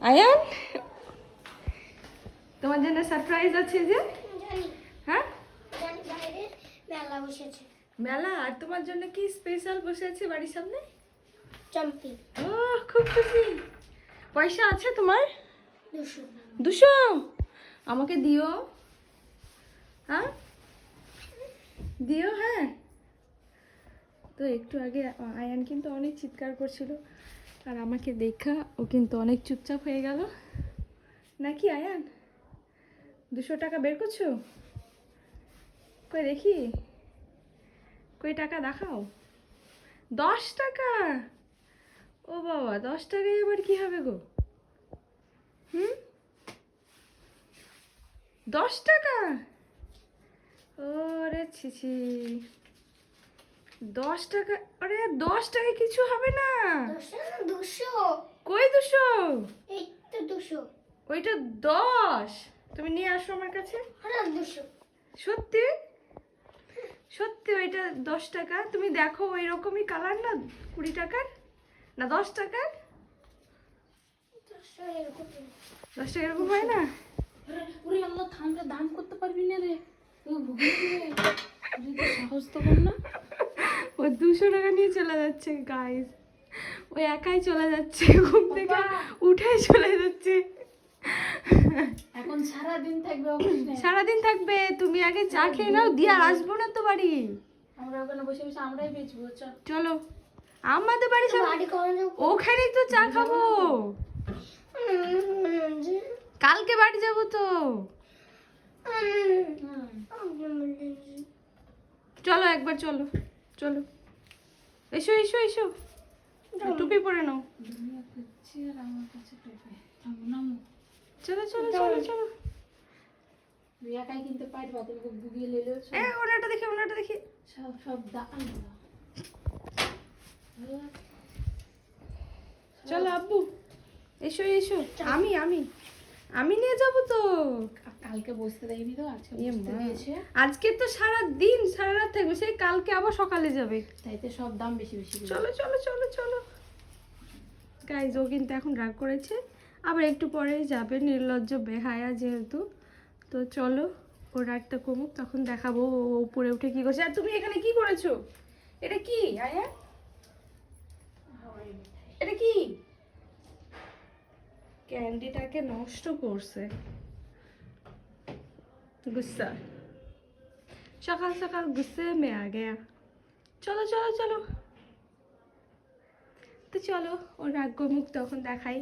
আয়ান? তোমার জন্য সারপ্রাইজ আছে যে? হ্যাঁ? জানি মেলা বসেছে। মেলা? আর তোমার জন্য কি স্পেশাল বসে আছে বাড়ির সামনে? চম্পি। ও খুব খুশি। পয়সা আছে তোমার? দুশো। দুশো? আমাকে দিও। হ্যাঁ? দিও হ্যাঁ? তো একটু আগে আয়ান কিন্তু অনেক চিৎকার করছিল। আর আমাকে দেখা, ও কিন্তু অনেক চুপচাপ হয়ে গেল। নাকি আয়ান? দুশো টাকা বের করছ? কই দেখি। কই টাকা দেখাও? দশ টাকা? ও বাবা, দশ টাকায় এবার কি হবে গো? হুম? দশ টাকা? ও ওরে ছিছি দশ টাকা? আরে দশ টাকা কিছু হবে না। দুশো? কই দুশো? এই তো দুশো। ওইটা দশ। তুমি নিয়ে আসো আমার কাছে। আরে দুশো। সত্যি? সত্যি ওইটা দশ টাকা। তুমি দেখো ওই রকমই কালার না কুড়ি টাকার? না দশ টাকার? দশ টাকা এরকম হয় না? ওরে আল্লাহ থামলে দাম করতে পারবি না রে। সাহস তো কর না। দুশো টাকা নিয়ে চলে যাচ্ছে গাইস ও একাই চলে যাচ্ছে ঘুম থেকে। উঠে চলে যাচ্ছে। এখন সারা দিন থাকবে সারাদিন থাকবে তুমি আগে চা খেয়ে নাও দিয়ে আসব না তো বাড়ি। আমরা ওখানে বসে বসে আমরাই বেচবো চলো। আমাদের বাড়ি করানো ওখানেই তো চা খাব। কালকে বাড়ি যাব তো। চলো একবার চলো চলো। এসো এসো এসো। টুপি পরে নাও। চলো চলো চলো চলো। কিনতে পারবা তুমি বুগিয়ে লেলেও এ ওনাটা দেখি ওনাটা দেখি। সব সব দাম চলো আব্বু। এসো এসো। আমি আমি। আমি নিয়ে যাব তো। কালকে বসতে দেয়নি তো আজকে বসতে দিয়েছে। আজকে তো সারা দিন সারা রাত থাকবে সেই কালকে আবার সকালে যাবে। তাইতে সব দাম বেশি বেশি চলো চলো চলো চলো। গাইজ ও কিন্তু এখন রাগ করেছে। আবার একটু পরেই যাবে নির্লজ্জ বেহায়া যেহেতু। তো চলো ও রাগটা কমুক তখন দেখাবো ও উপরে উঠে কি করছে। আর তুমি এখানে কি করেছ? এটা কি আয়া? এটা কি? ক্যান্ডিটাকে নষ্ট করছে। গুসা। সকাল সকাল গুসে মে আগে গেয়া। চলো চলো চলো। তো চলো, ওর রাগ্যমুখ তখন দেখাই।